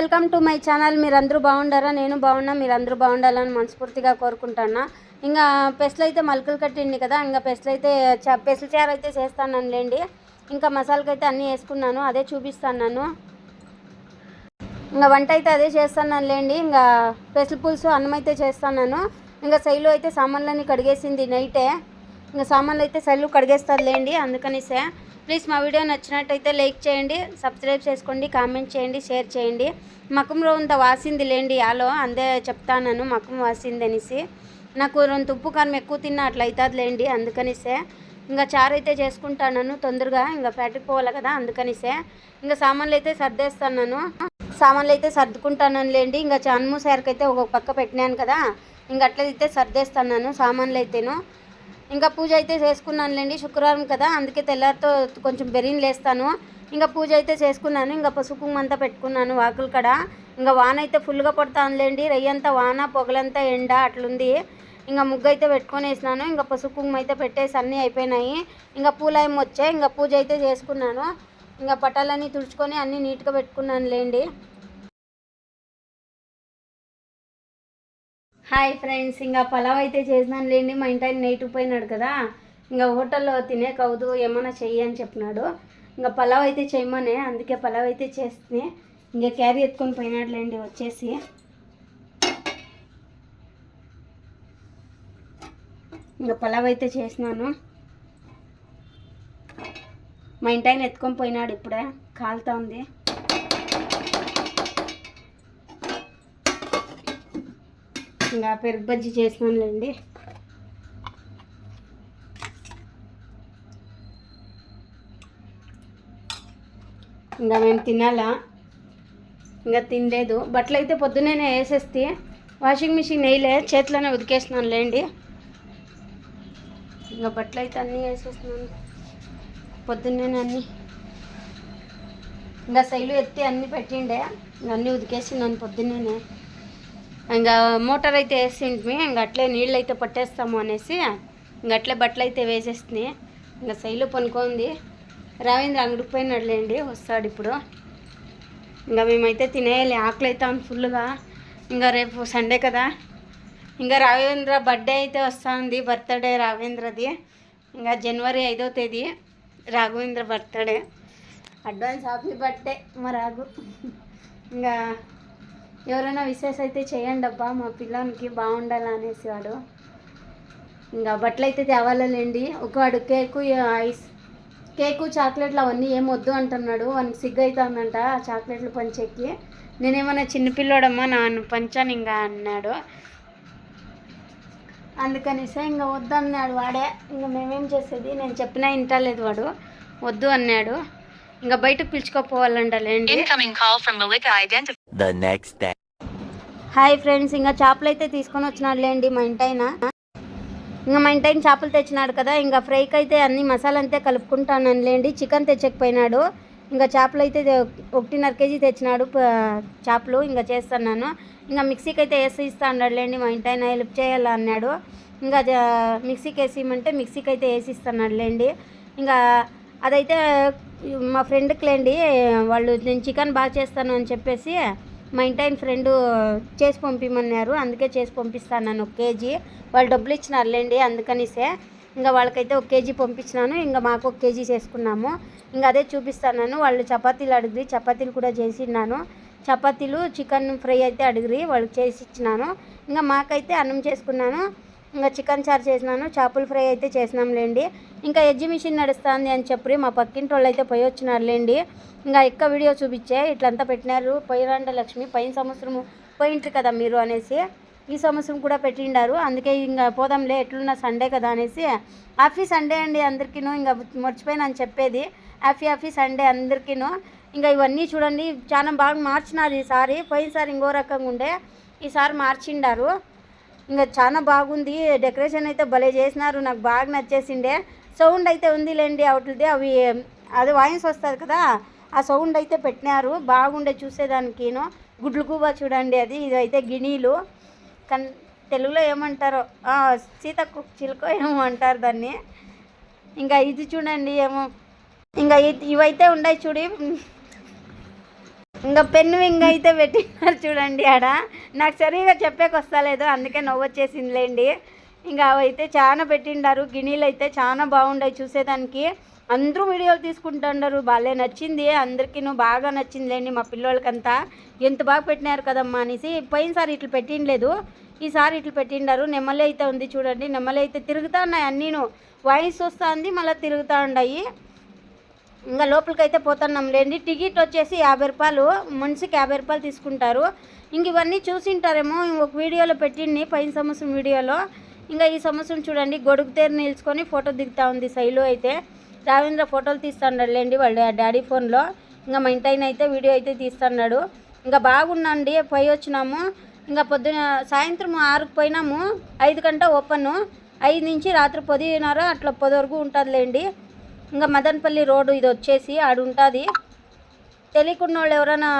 Welcome to my channel. మీరందరూ బాగుండారా? నేను బాగున్నా మీరందరూ బాగుండాలని మనస్ఫూర్తిగా కోరుకుంటున్నా. ఇంకా పెసలు అయితే మలకలు కట్టింది కదా ఇంకా పెసలు అయితే పెసలు చారు అయితే చేస్తానులేండి ఇంకా మసాలాకి అయితే అన్నీ వేసుకున్నాను అదే చూపిస్తాను ఇంకా వంట అయితే అదే చేస్తానులేండి ఇంకా పెసలు పులుసు అన్నం అయితే చేస్తాను ఇంకా సైలు అయితే సామాన్లన్నీ కడిగేసింది నైటే. ఇంకా సామాన్లు అయితే శైలు కడిగేస్తారులేండి అందుకనిసే. ప్లీజ్ మా వీడియో నచ్చినట్టయితే లైక్ చేయండి సబ్స్క్రైబ్ చేసుకోండి కామెంట్ చేయండి షేర్ చేయండి. మకంలో ఉంత వాసింది లేండి ఆలో అందే చెప్తాను మకం వాసింది అనేసి. నాకు రెండు ఉప్పు కారం ఎక్కువ తిన్నా అట్లా అవుతుంది లేండి అందుకనిసే. ఇంకా చారు అయితే చేసుకుంటాను తొందరగా ఇంకా ఫ్యాక్టరీకి పోవాలి కదా అందుకనిసే. ఇంకా సామాన్లు అయితే సర్దేస్తాను సామాన్లు అయితే సర్దుకుంటాను లేండి ఇంకా చన్ము సార్కి అయితే ఒక పక్క పెట్టినాను కదా ఇంకా అట్లయితే సర్దేస్తాను సామాన్లు అయితేను. ఇంకా పూజ అయితే చేసుకున్నానులేండి శుక్రవారం కదా అందుకే తెల్లారితో కొంచెం బెరీన్ లేస్తాను. ఇంకా పూజ అయితే చేసుకున్నాను ఇంకా పసుపు అంతా పెట్టుకున్నాను వాకుల కడ. ఇంకా వాన అయితే ఫుల్గా పడతానులేండి రయ్యంతా వాన పొగలంతా ఎండ అట్లుంది. ఇంకా ముగ్గు అయితే పెట్టుకొని వేసినాను ఇంకా పసుపు కుంకుమ అయితే పెట్టేసి అన్నీ అయిపోయినాయి. ఇంకా పూలేం వచ్చాయి ఇంకా పూజ అయితే చేసుకున్నాను. ఇంకా పటాలన్నీ తుడుచుకొని అన్నీ నీట్గా పెట్టుకున్నాను లేండి హాయ్ ఫ్రెండ్స్ ఇంకా పలావ్ అయితే చేసినాను లేండి మా ఇంటి ఆయన నైట్ పోయినాడు కదా. ఇంకా హోటల్లో తినే కవుదు ఏమైనా చెయ్యి అని చెప్పినాడు. ఇంకా పలావ్ అయితే చేయమనే అందుకే పలావ్ అయితే చేస్తే ఇంకా క్యారీ ఎత్తుకొని పోయినాడు లేండి వచ్చేసి. ఇంకా పలావ్ అయితే చేసినాను. మా ఇంటి ఆయన ఎత్తుకొని పోయినాడు ఇప్పుడే కాలుతా ఉంది. ఇంకా పెరుగు బజ్జీ చేసినానులేండి ఇంకా మేము తినాలా? ఇంకా తినలేదు. బట్టలు అయితే పొద్దున్నే వేసేస్తే వాషింగ్ మిషన్ వేయలే చేతిలోనే ఉతికేస్తున్నాను లేండి ఇంకా బట్టలు అయితే అన్నీ వేసేస్తున్నాను. పొద్దున్నే అన్నీ. ఇంకా శైలు ఎత్తి అన్నీ పెట్టిండే. ఇంకా అన్నీ ఉతికేసినాను పొద్దున్నే ఇంకా మోటార్ అయితే వేసింటిమి ఇంకా అట్లే నీళ్ళు అయితే పట్టేస్తాము అనేసి ఇంక అట్లే బట్టలు అయితే వేసేస్తున్నాయి ఇంకా శైలు పనుకోంది. రవీంద్ర అంగడికి పోయినాడులేండి వస్తాడు ఇప్పుడు. ఇంకా మేమైతే తినేయాలి ఆకలి అవుతాం ఫుల్గా ఇంకా రేపు సండే కదా. ఇంకా రావేంద్ర బర్త్డే అయితే వస్తుంది బర్త్డే రావేంద్రది. ఇంకా జనవరి ఐదో తేదీ Raghavendra birthday. Advance happy birthday మా రాఘు. ఇంకా ఎవరైనా విశేష అయితే చేయండి అబ్బా మా పిల్లోనికి బాగుండాలనేసి వాడు. ఇంకా బట్టలు అయితే తేవాలండి ఒకవాడు కేకు ఐస్ కేకు చాక్లెట్లు అవన్నీ ఏం వద్దు అంటున్నాడు. వానికి సిగ్గు అవుతుందంట ఆ చాక్లెట్లు పంచెక్కి. నేనేమన్నా చిన్నపిల్లోడమ్మా నన్ను పంచాను ఇంకా అన్నాడు. అందుకనిసే ఇంకా వద్దు అన్నాడు వాడే. ఇంకా మేమేం చేసేది? నేను చెప్పినా వింటలేదు వాడు. వద్దు అన్నాడు. ఇంకా బయటకు పిలుచుకోపోవాలంటలేండి Incoming the next day hi friends ఇంకా చేపలు అయితే తీసుకొని వచ్చినాడులేండి మా ఇంటైన. ఇంకా మా ఇంటైన చేపలు తెచ్చినాడు కదా ఇంకా ఫ్రైకి అయితే అన్ని మసాలా అంతే కలుపుకుంటాను లేండి చికెన్ తెచ్చకపోయినాడు. ఇంకా చేపలు అయితే ఒకటిన్నర కేజీ తెచ్చినాడు చేపలు ఇంకా చేస్తున్నాను. ఇంకా మిక్సీకి అయితే వేసి ఇస్తా అన్నాడులేండి మా ఇంటైన హెల్ప్ చేయాలా అన్నాడు. ఇంకా మిక్సీకి వేసి ఇమ్మంటే మిక్సీకి అయితే వేసి లేండి ఇంకా అదైతే మా ఫ్రెండ్కి లేండి వాళ్ళు నేను చికెన్ బాగా చేస్తాను అని చెప్పేసి మా ఇంటి ఆయన ఫ్రెండ్ చేసి పంపిమన్నారు. అందుకే చేసి పంపిస్తాను నన్ను ఒక కేజీ. వాళ్ళు డబ్బులు ఇచ్చినారులేండి అందుకనిసే ఇంకా వాళ్ళకైతే ఒక కేజీ పంపించినాను. ఇంకా మాకు ఒక కేజీ చేసుకున్నాము. ఇంకా అదే చూపిస్తాను వాళ్ళు చపాతీలు అడిగిరి చపాతీలు కూడా చేసిన్నాను చపాతీలు చికెన్ ఫ్రై అయితే అడిగిరి వాళ్ళకి చేసి ఇచ్చినాను. ఇంకా మాకైతే అన్నం చేసుకున్నాను. ఇంకా చికెన్ చారు చేసినాను చేపల ఫ్రై అయితే చేసినాంలేండి. ఇంకా ఎగ్జిబిషన్ నడుస్తుంది అని చెప్పి మా పక్కింటి వాళ్ళు అయితే పోయి వచ్చినారులేండి. ఇంకా ఎక్క వీడియో చూపించే ఇట్లంతా పెట్టినారు. పోయిరంట లక్ష్మి పైన సంవత్సరం పోయింటారు కదా మీరు అనేసి. ఈ సంవత్సరం కూడా పెట్టిండారు. అందుకే ఇంకా పోదాంలే ఎట్లున్నా సండే కదా అనేసి. హ్యాపీ సండే అండి అందరికీను. ఇంకా మర్చిపోయినా అని చెప్పేది. హ్యాపీ హ్యాపీ సండే అందరికీను. ఇంకా ఇవన్నీ చూడండి. చాలా బాగా మార్చినారు ఈసారి. పోయినసారి ఇంకో రకంగా ఉండే. ఈసారి మార్చిండారు. ఇంకా చాలా బాగుంది. డెకరేషన్ అయితే భలే చేసినారు. నాకు బాగా నచ్చేసిండే సౌండ్ అయితే ఉందిలేండి అవుట్లది. అవి అది వాయిన్స్ వస్తుంది కదా ఆ సౌండ్ అయితే పెట్టినారు. బాగుండే చూసేదానికిను. గుడ్లు కూబా చూడండి అది. ఇది అయితే గిణీలు కన్ తెలుగులో ఏమంటారో ఆ, సీతకు చిలుక ఏమో అంటారు దాన్ని. ఇంకా ఇది చూడండి ఏమో. ఇంకా ఇవైతే ఉన్నాయి చూడి. ఇంకా పెన్ను వింగ్ అయితే పెట్టినారు చూడండి ఆడ. నాకు సరిగా చెప్పేకి వస్తలేదు అందుకే నవ్వు వచ్చేసిందిలేండి. ఇంకా అవైతే చాలా పెట్టిండారు గిన్నెలు అయితే చాలా బాగుండాయి చూసేదానికి. అందరూ వీడియోలు తీసుకుంటుండరు బాగా నచ్చింది అందరికీ బాగా నచ్చిందిలేండి మా పిల్లోళ్ళకంతా. ఎంత బాగా పెట్టినారు కదమ్మా అనేసి పోయినసారి ఇట్లా పెట్టిండలేదు ఈసారి ఇట్లా పెట్టిండారు. నెమ్మలి అయితే ఉంది చూడండి నెమ్మలి అయితే తిరుగుతా ఉన్నాయి అన్నీను. వాయిస్ వస్తుంది మళ్ళీ తిరుగుతూ ఉన్నాయి ఇంకా లోపలికి అయితే పోతున్నాం లేండి. టికెట్ వచ్చేసి యాభై రూపాయలు. మనిషికి యాభై రూపాయలు తీసుకుంటారు. ఇంక ఇవన్నీ చూసింటారేమో ఒక వీడియోలో పెట్టింది పైన సంవత్సరం వీడియోలో. ఇంకా ఈ సంవత్సరం చూడండి గొడుగు తేరు నిల్చుకొని ఫోటో దిగుతా ఉంది శైలు అయితే. రావేంద్ర ఫోటోలు తీస్తున్నాడు లేండి వాళ్ళ డాడీ ఫోన్లో. ఇంకా మా ఇంటైన అయితే వీడియో అయితే తీస్తున్నాడు ఇంకా బాగున్నాండి పై వచ్చినాము. ఇంకా పొద్దున సాయంత్రం ఆరుకు పోయినాము. ఐదు గంట ఓపెన్. ఐదు నుంచి రాత్రి పదిన్నర అట్లా పది వరకు ఉంటుందిలేండి ఇంకా మదనపల్లి రోడ్డు ఇది వచ్చేసి ఆడు ఉంటుంది తెలియకుండా వాళ్ళు ఎవరైనా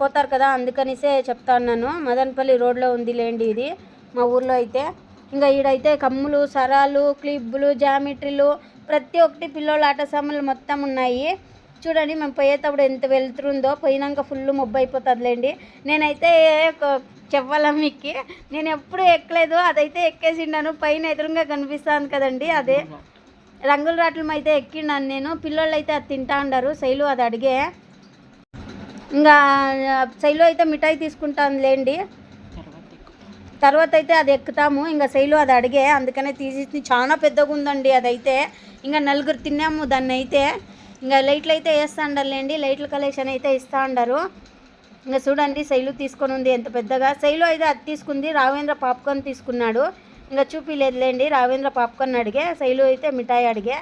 పోతారు కదా అందుకనిసే చెప్తా ఉన్నాను. మదనపల్లి రోడ్లో ఉంది లేండి ఇది మా ఊర్లో అయితే. ఇంకా ఈడైతే కమ్ములు సరాలు క్లిబ్బులు జామెట్రీలు ప్రతి ఒక్కటి పిల్లోళ్ళ ఆట సామాన్లు మొత్తం ఉన్నాయి. చూడండి మేము పోయేటప్పుడు ఎంత వెళ్తుందో పోయినాక ఫుల్ మొబ్బు అయిపోతుందిలేండి. నేనైతే ఒక- చెప్పాలా మీకు నేను ఎప్పుడు ఎక్కలేదు అదైతే ఎక్కేసిండాను పైన ఎదురుగా కనిపిస్తాను కదండి అదే. రంగుల రాట్లం అయితే ఎక్కినాను నేను. పిల్లోళ్ళు అయితే అది తింటా ఉండరు. శైలు అది అడిగే. ఇంకా శైలు అయితే మిఠాయి తీసుకుంటాను లేండి. తర్వాత అయితే అది ఎక్కుతాము. ఇంకా శైలు అది అడిగే. అందుకనే తీసి చాలా పెద్దగా ఉందండి అదైతే. ఇంకా నలుగురు తిన్నాము దాన్ని అయితే ఇంకా లైట్లు అయితే వేస్తా ఉండాలండి లైట్ల కలెక్షన్ అయితే ఇస్తా ఉండారు. ఇంకా చూడండి శైలు తీసుకొని ఉంది ఎంత పెద్దగా. శైలు అయితే అది తీసుకుంది. రావేంద్ర పాప్కార్న్ తీసుకున్నాడు. ఇంకా చూపిలేదులేండి. రావేంద్ర పాప్కార్న్ అడిగే శైలు అయితే మిఠాయి అడిగే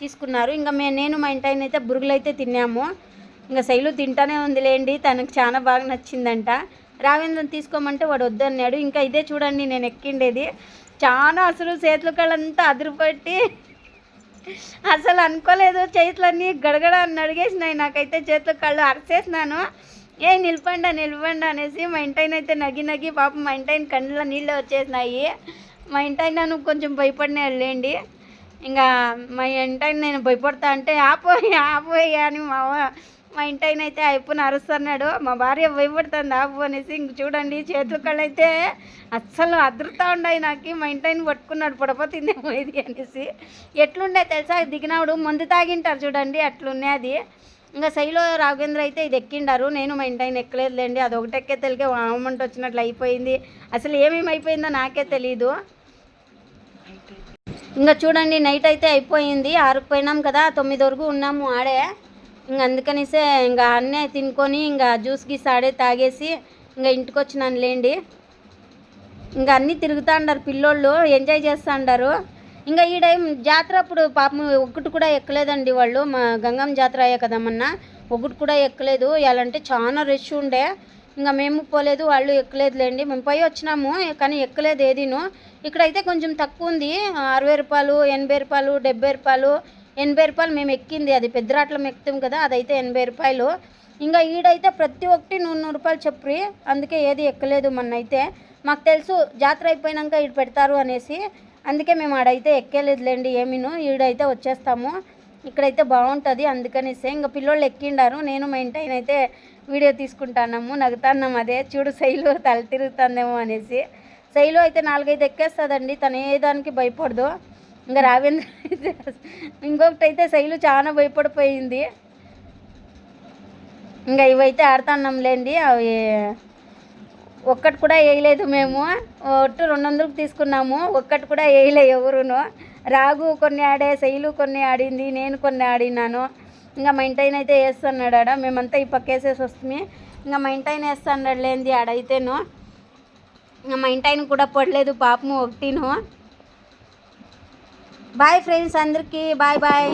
తీసుకున్నారు. ఇంకా మే నేను మా ఇంటాయన అయితే బురుగులు అయితే తిన్నాము. ఇంకా శైలు తింటానే ఉందిలేండి తనకు చాలా బాగా నచ్చిందంట. రావేంద్రని తీసుకోమంటే వాడు వద్దన్నాడు. ఇంకా ఇదే చూడండి నేను ఎక్కిండేది. చాలా అసలు చేతుల కళ్ళంతా అదిరిపట్టి అసలు అనుకోలేదు. చేతులన్నీ గడగడ అని అడిగేసినాయి. నాకైతే చేతుల కళ్ళు అరిచేసినాను ఏ నిలపండి నిలపండి అనేసి మా ఇంటైన అయితే నగి నగి పాపం మా ఇంటైన కళ్ళలో నీళ్ళు వచ్చేసినాయి. మా ఇంటైన నువ్వు కొంచెం భయపడిన లేండి ఇంకా మా ఇంటైన నేను భయపడతా అంటే ఆపోయి ఆపోయి అని మా అవ్వ- మా ఇంటైన అయితే అయిపోయిన అరుస్తున్నాడు. మా భార్య భయపడుతుంది ఆపు అనేసి ఇంక చూడండి చేతుల కళ్ళు అయితే అస్సలు అదృతా ఉన్నాయి నాకు. మా ఇంటైన పట్టుకున్నాడు పొడపోతుందేమో ఇది అనేసి. ఎట్లుండే తెలుసా? దిగినప్పుడు ముందు తాగింటారు చూడండి అట్లున్నాయి అది. ఇంకా శైలో రాఘవేంద్ర అయితే ఇది ఎక్కిండారు. నేను మా ఇంటి ఆయన ఎక్కలేదులేండి. అది ఒకటి ఎక్కే తెలికే అమౌంట్ వచ్చినట్లు అయిపోయింది. అసలు ఏమేమి అయిపోయిందో నాకే తెలియదు ఇంకా చూడండి నైట్ అయితే అయిపోయింది. ఆరుకు పోయినాం కదా తొమ్మిది వరకు ఉన్నాము ఆడే. ఇంకా అందుకనిసే ఇంకా అన్నే తినుకొని ఇంకా జ్యూస్ గీస్ ఆడే తాగేసి ఇంకా ఇంటికి వచ్చినాను లేండి ఇంకా అన్నీ తిరుగుతూ ఉండారు పిల్లోళ్ళు ఎంజాయ్ చేస్తూ ఉండారు ఇంకా ఈ టైం జాతర అప్పుడు పాపం ఒక్కటి కూడా ఎక్కలేదండి వాళ్ళు. మా గంగమ్మ జాతర అయ్యే కదా మొన్న. ఒకటి కూడా ఎక్కలేదు. ఇలాంటే చాలా రష్ ఉండే. ఇంకా మేము పోలేదు వాళ్ళు ఎక్కలేదులేండి. మేము పోయి వచ్చినాము కానీ ఎక్కలేదు ఏదీను. ఇక్కడైతే కొంచెం తక్కువ ఉంది. అరవై రూపాయలు ఎనభై రూపాయలు డెబ్బై రూపాయలు ఎనభై రూపాయలు మేము ఎక్కింది. అది పెద్దరాట్లం ఎక్కుతాం కదా అదైతే ఎనభై రూపాయలు. ఇంకా ఈడైతే ప్రతి ఒక్కటి నూరు నూరు రూపాయలు చెప్పి అందుకే ఏది ఎక్కలేదు మొన్న అయితే మాకు తెలుసు జాతర అయిపోయినాక ఇటు పెడతారు అనేసి. అందుకే మేము ఆడైతే ఎక్కలేదులేండి ఏమీను. ఈడైతే వచ్చేస్తాము. ఇక్కడైతే బాగుంటుంది అందుకనేసే ఇంకా పిల్లోళ్ళు ఎక్కిండారు. నేను మా అయితే వీడియో తీసుకుంటాన్నాము నగుతున్నాం అదే చూడు శైలు తల తిరుగుతుందేమో అనేసి. శైలు అయితే నాలుగైదు ఎక్కేస్తుందండి తను ఏ దానికి భయపడదు. ఇంకా రావేంద్ర అయితే ఇంకొకటి అయితే శైలు చాలా భయపడిపోయింది. ఇంకా ఇవైతే ఆడుతున్నాం లేండి అవి ఒక్కటి కూడా వేయలేదు మేము. ఒట్టు రెండు వందలకు తీసుకున్నాము. ఒక్కటి కూడా వేయలే ఎవరును. రాగు కొన్ని ఆడే శైలు కొన్ని ఆడింది నేను కొన్ని ఆడినాను. ఇంకా మా ఇంటైన అయితే వేస్తున్నాడు ఆడ. మేమంతా ఈ పక్క వేసేసి వస్తుంది. ఇంకా మా ఇంటైన వేస్తున్నాడు లేనిది ఆడైతేను ఇంకా మా ఇంటైన కూడా పడలేదు పాపము ఒకటిను. బాయ్ ఫ్రెండ్స్ అందరికీ. Bye bye